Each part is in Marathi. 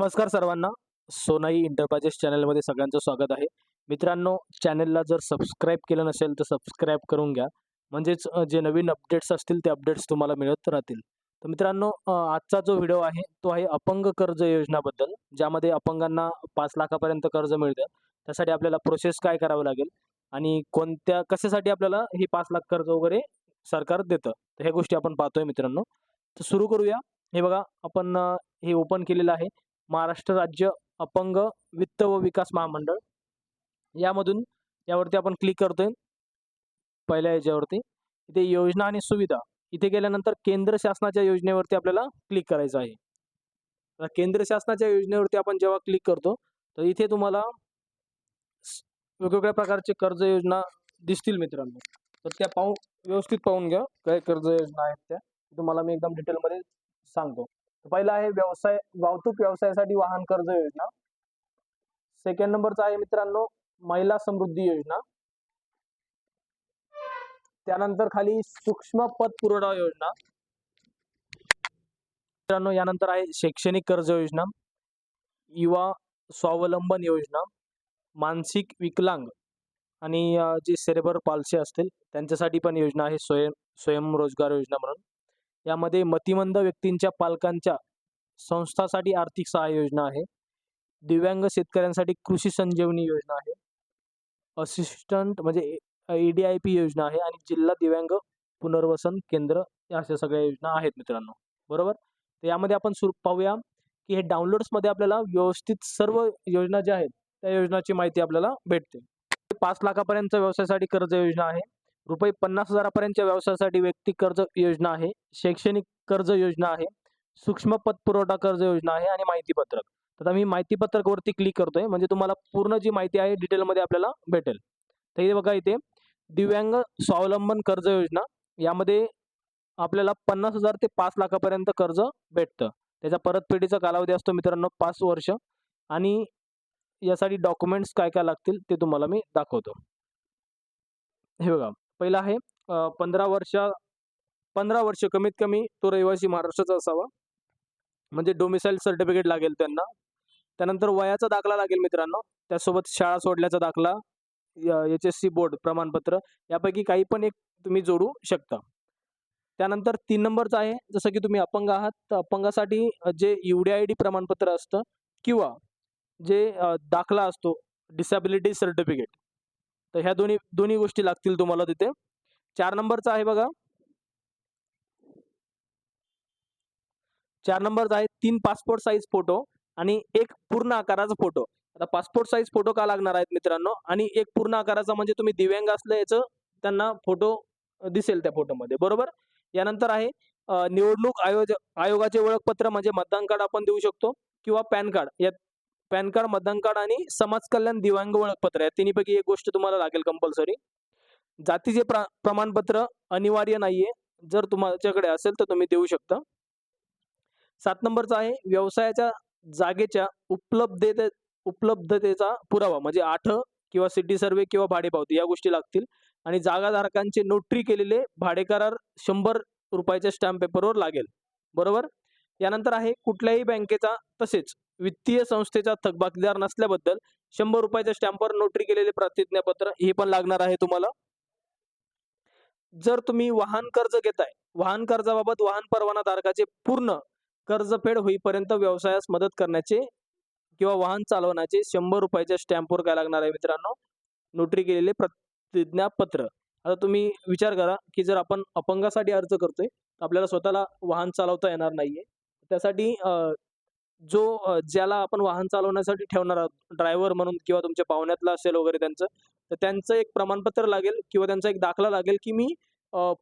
नमस्कार सर्वांना. सोनाई इंटरप्राइजेस चॅनलमध्ये सगळ्यांचं स्वागत आहे. मित्रांनो चॅनलला जर सबस्क्राईब केलं नसेल तर सबस्क्राईब करून घ्या. म्हणजेच जे नवीन अपडेट्स असतील ते अपडेट्स तुम्हाला मिळत राहतील. तर मित्रांनो आजचा जो व्हिडिओ आहे तो आहे अपंग कर्ज योजनाबद्दल ज्यामध्ये अपंगांना पाच लाखापर्यंत कर्ज मिळतं. त्यासाठी आपल्याला प्रोसेस काय करावं लागेल? आणि कोणत्या कशासाठी आपल्याला ही पाच लाख कर्ज वगैरे सरकार देतं? तर ह्या गोष्टी आपण पाहतोय मित्रांनो. तर सुरू करूया. हे बघा आपण हे ओपन केलेलं आहे. महाराष्ट्र राज्य अपंग वित्त व विकास महामंडळ. यामधून यावरती आपण क्लिक करतोय. पहिल्या याच्यावरती. इथे योजना आणि सुविधा. इथे गेल्यानंतर केंद्र शासनाच्या योजनेवरती आपल्याला क्लिक करायचं आहे. तर केंद्र शासनाच्या योजनेवरती आपण जेव्हा क्लिक करतो तर इथे तुम्हाला वेगवेगळ्या प्रकारचे कर्ज योजना दिसतील मित्रांनो. तर त्या पाहून व्यवस्थित पाहून घ्या काय कर्ज योजना आहेत त्या. तुम्हाला मी एकदम डिटेलमध्ये सांगतो. पहिला आहे व्यवसाय वाहतूक व्यवसायासाठी वाहन कर्ज योजना. सेकंड नंबरचा आहे मित्रांनो महिला समृद्धी योजना. त्यानंतर खाली सूक्ष्म पत पुरवठा योजना. मित्रांनो यानंतर आहे शैक्षणिक कर्ज योजना. युवा स्वावलंबन योजना. मानसिक विकलांग आणि जे सेरेबर पालसी असतील त्यांच्यासाठी पण योजना आहे स्वयं स्वयंरोजगार योजना म्हणून. यामध्ये मतिमंद व्यक्तींच्या पालकांच्या संस्थासाठी आर्थिक सहाय्य योजना आहे. दिव्यांग शेतकऱ्यांसाठी कृषी संजीवनी योजना आहे. असिस्टंट म्हणजे ई डी आय पी योजना आहे आणि जिल्हा दिव्यांग पुनर्वसन केंद्र या अशा सगळ्या योजना आहेत मित्रांनो. बरोबर? तर यामध्ये आपण सुरू पाहूया की हे डाउनलोड्समध्ये आपल्याला व्यवस्थित सर्व योजना ज्या आहेत त्या योजनाची माहिती आपल्याला भेटते. पाच लाखापर्यंत व्यवसायासाठी कर्ज योजना आहे. रुपये पन्नास हजारापर्यंतच्या व्यवसायासाठी व्यक्ती कर्ज योजना आहे शैक्षणिक कर्ज योजना आहे सूक्ष्म पतपुरवठा कर्ज योजना आहे आणि माहितीपत्रक तर आता मी माहितीपत्रकवरती क्लिक करतोय म्हणजे तुम्हाला पूर्ण जी माहिती आहे डिटेलमध्ये आपल्याला भेटेल. तर इथे बघा इथे दिव्यांग स्वावलंबन कर्ज योजना यामध्ये आपल्याला पन्नास हजार ते पाच लाखापर्यंत कर्ज भेटतं. त्याचा परतफेडीचा कालावधी असतो मित्रांनो पाच वर्ष आणि यासाठी डॉक्युमेंट्स काय काय लागतील ते तुम्हाला मी दाखवतो. हे बघा. पहिलं आहे पंधरा वर्ष पंधरा वर्ष कमीत कमी तो रहिवासी महाराष्ट्राचा असावा. म्हणजे डोमिसाईल सर्टिफिकेट लागेल त्यांना. त्यानंतर वयाचा दाखला लागेल मित्रांनो. त्यासोबत शाळा सोडल्याचा दाखला एच एस सी बोर्ड प्रमाणपत्र यापैकी काही पण एक तुम्ही जोडू शकता. त्यानंतर तीन नंबरचं आहे जसं की तुम्ही अपंग आहात तर अपंगासाठी जे यू डी आय डी प्रमाणपत्र असतं किंवा जे दाखला असतो डिसॅबिलिटी सर्टिफिकेट तर ह्या दोन्ही दोन्ही गोष्टी लागतील तुम्हाला तिथे. चार नंबरचा आहे बघा. चार नंबरचा आहे तीन पासपोर्ट साईज फोटो आणि एक पूर्ण आकाराचा फोटो आता पासपोर्ट साईज फोटो का लागणार आहेत मित्रांनो? आणि एक पूर्ण आकाराचा म्हणजे तुम्ही दिव्यांग असलं याचं त्यांना फोटो दिसेल त्या फोटोमध्ये बरोबर? यानंतर आहे निवडणूक आयोज आयोगाचे ओळखपत्र म्हणजे मतदान कार्ड आपण देऊ शकतो किंवा पॅन कार्ड. या पॅन कार्ड मतदान कार्ड आणि समाज कल्याण दिव्यांग ओळखपत्र या तिन्हीपैकी एक गोष्ट तुम्हाला लागेल कंपल्सरी जातीचे प्रा प्रमाणपत्र अनिवार्य नाहीये. जर तुमच्याकडे असेल तर तुम्ही देऊ शकता. सात नंबरचा आहे व्यवसायाच्या जागेच्या उपलब्धते उपलब्धतेचा पुरावा म्हणजे आठ किंवा सिटी सर्वे किंवा भाडेपावती या गोष्टी लागतील. आणि जागाधारकांचे नोटरी केलेले भाडेकरार शंभर रुपयाच्या स्टॅम्प पेपरवर लागेल. बरोबर? यानंतर आहे कुठल्याही बँकेचा तसेच. वित्तीय संस्थेचा थकबाकीदार नसल्याबद्दल शंभर रुपयाच्या स्टॅम्पवर नोटरी केलेले प्रतिज्ञापत्र हे पण लागणार आहे तुम्हाला. जर तुम्ही वाहन कर्ज घेताय वाहन कर्जाबाबत वाहन परवाना धारकाचे पूर्ण कर्जफेड होईपर्यंत व्यवसायास मदत करण्याचे किंवा वाहन चालवण्याचे शंभर रुपयाच्या स्टॅम्पवर काय लागणार आहे मित्रांनो? नोटरी केलेले प्रतिज्ञापत्र. आता तुम्ही विचार करा की जर आपण अपंगासाठी अर्ज करतोय आपल्याला स्वतःला वाहन चालवता येणार नाहीये. त्यासाठी जो ज्याला आपण वाहन चालवण्यासाठी ठेवणार आहोत ड्रायव्हर म्हणून किंवा तुमच्या पाहुण्यातला असेल वगैरे त्यांचं तर त्यांचं एक प्रमाणपत्र लागेल किंवा त्यांचा एक दाखला लागेल की मी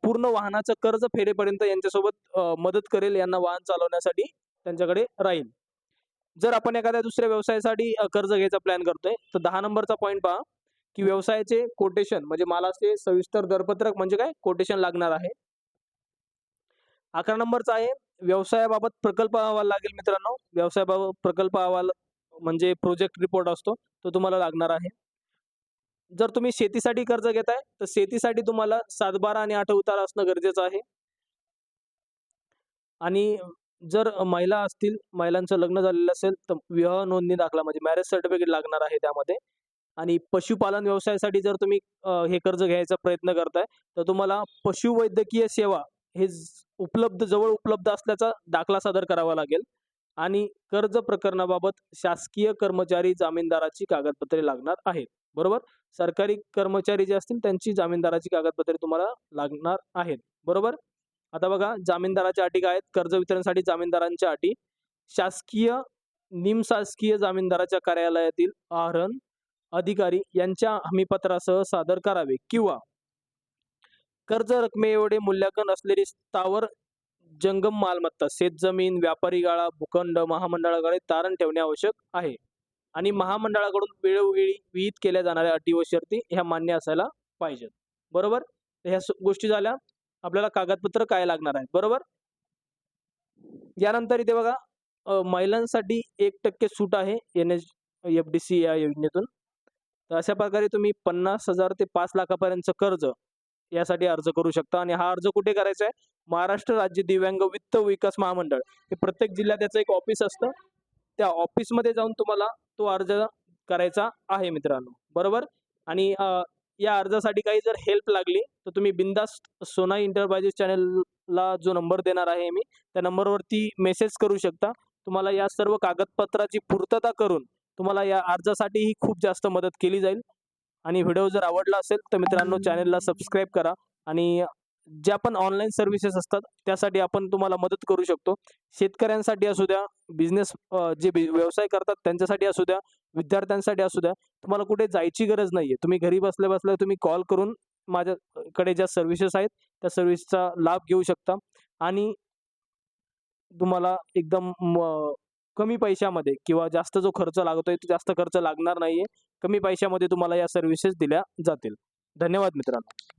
पूर्ण वाहनाचं कर्ज फेरेपर्यंत यांच्यासोबत मदत करेल यांना वाहन चालवण्यासाठी त्यांच्याकडे राहील. जर आपण एखाद्या दुसऱ्या व्यवसायासाठी कर्ज घ्यायचा प्लॅन करतोय तर दहा नंबरचा पॉईंट पहा की व्यवसायाचे कोटेशन म्हणजे मालाचे सविस्तर दरपत्रक म्हणजे काय कोटेशन लागणार आहे. अकरा नंबरचा आहे व्यवसायाबाबत प्रकल्प अहवाल लागेल मित्रांनो. व्यवसायाबाबत प्रकल्प अहवाल म्हणजे प्रोजेक्ट रिपोर्ट असतो तो तुम्हाला लागणार आहे. जर तुम्ही शेतीसाठी कर्ज घेताय तर शेतीसाठी तुम्हाला सातबारा आणि आठ उतारा असणं गरजेचं आहे. आणि जर महिला असतील महिलांचं लग्न झालेलं असेल तर विवाह नोंदणी दाखला म्हणजे मॅरेज सर्टिफिकेट लागणार आहे त्यामध्ये. आणि पशुपालन व्यवसायासाठी जर तुम्ही हे कर्ज घ्यायचा प्रयत्न करताय तर तुम्हाला पशुवैद्यकीय सेवा हे उपलब्ध जवळ उपलब्ध असल्याचा दाखला सादर करावा लागेल. आणि कर्ज प्रकरणाबाबत शासकीय कर्मचारी जामीनदाराची कागदपत्रे लागणार आहेत. बरोबर? सरकारी कर्मचारी जे असतील त्यांची जामीनदाराची कागदपत्रे तुम्हाला लागणार आहेत. बरोबर? आता बघा जामीनदाराच्या अटी काय आहेत? कर्ज वितरणसाठी जामीनदारांच्या अटी. शासकीय निमशासकीय जामीनदाराच्या कार्यालयातील आहरण अधिकारी यांच्या हमीपत्रासह सादर करावे किंवा कर्ज रकमेएवढे मूल्यांकन असलेली स्थावर जंगम मालमत्ता शेतजमीन व्यापारी गाळा भूखंड महामंडळाकडे तारण ठेवणे आवश्यक आहे. आणि महामंडळाकडून वेळोवेळी विहित केल्या जाणाऱ्या अटी व शर्ती ह्या मान्य असायला पाहिजेत. बरोबर? ह्या गोष्टी झाल्या. आपल्याला कागदपत्र काय लागणार आहे? बरोबर? यानंतर इथे बघा महिलांसाठी एक टक्के सूट आहे N H F D C या योजनेतून. तर अशा प्रकारे तुम्ही पन्नास हजार ते पाच लाखापर्यंतचं कर्ज यासाठी अर्ज करू शकता. आणि हा अर्ज कुठे करायचा आहे? महाराष्ट्र राज्य दिव्यांग वित्त विकास महामंडळ. हे प्रत्येक जिल्ह्यात त्याचं एक ऑफिस असतं. त्या ऑफिसमध्ये जाऊन तुम्हाला तो अर्ज करायचा आहे मित्रांनो. बरोबर? आणि या अर्जासाठी काही जर हेल्प लागली तर तुम्ही बिंदास सोना इंटरप्राइजेस चॅनलला जो नंबर देणार आहे मी त्या नंबरवरती मेसेज करू शकता. तुम्हाला या सर्व कागदपत्राची पूर्तता करून तुम्हाला या अर्जासाठीही खूप जास्त मदत केली जाईल. आणि व्हिडिओ जर आवडला असेल तर मित्रांनो चॅनलला सबस्क्राईब करा आणि ज्या पण ऑनलाईन सर्व्हिसेस असतात त्यासाठी आपण तुम्हाला मदत करू शकतो. शेतकऱ्यांसाठी असू द्या बिझनेस जे व्यवसाय करतात त्यांच्यासाठी असू द्या विद्यार्थ्यांसाठी असू द्या तुम्हाला कुठे जायची गरज नाही आहे तुम्ही घरी बसल्या बसल्या तुम्ही कॉल करून माझ्याकडे ज्या सर्व्हिसेस आहेत त्या सर्व्हिसचा लाभ घेऊ शकता आणि तुम्हाला एकदम म- कमी पैशामध्ये किंवा जास्त जो खर्च लागतोय तो जास्त खर्च लागणार नाहीये. कमी पैशामध्ये तुम्हाला या सर्व्हिसेस दिल्या जातील. धन्यवाद मित्रांनो.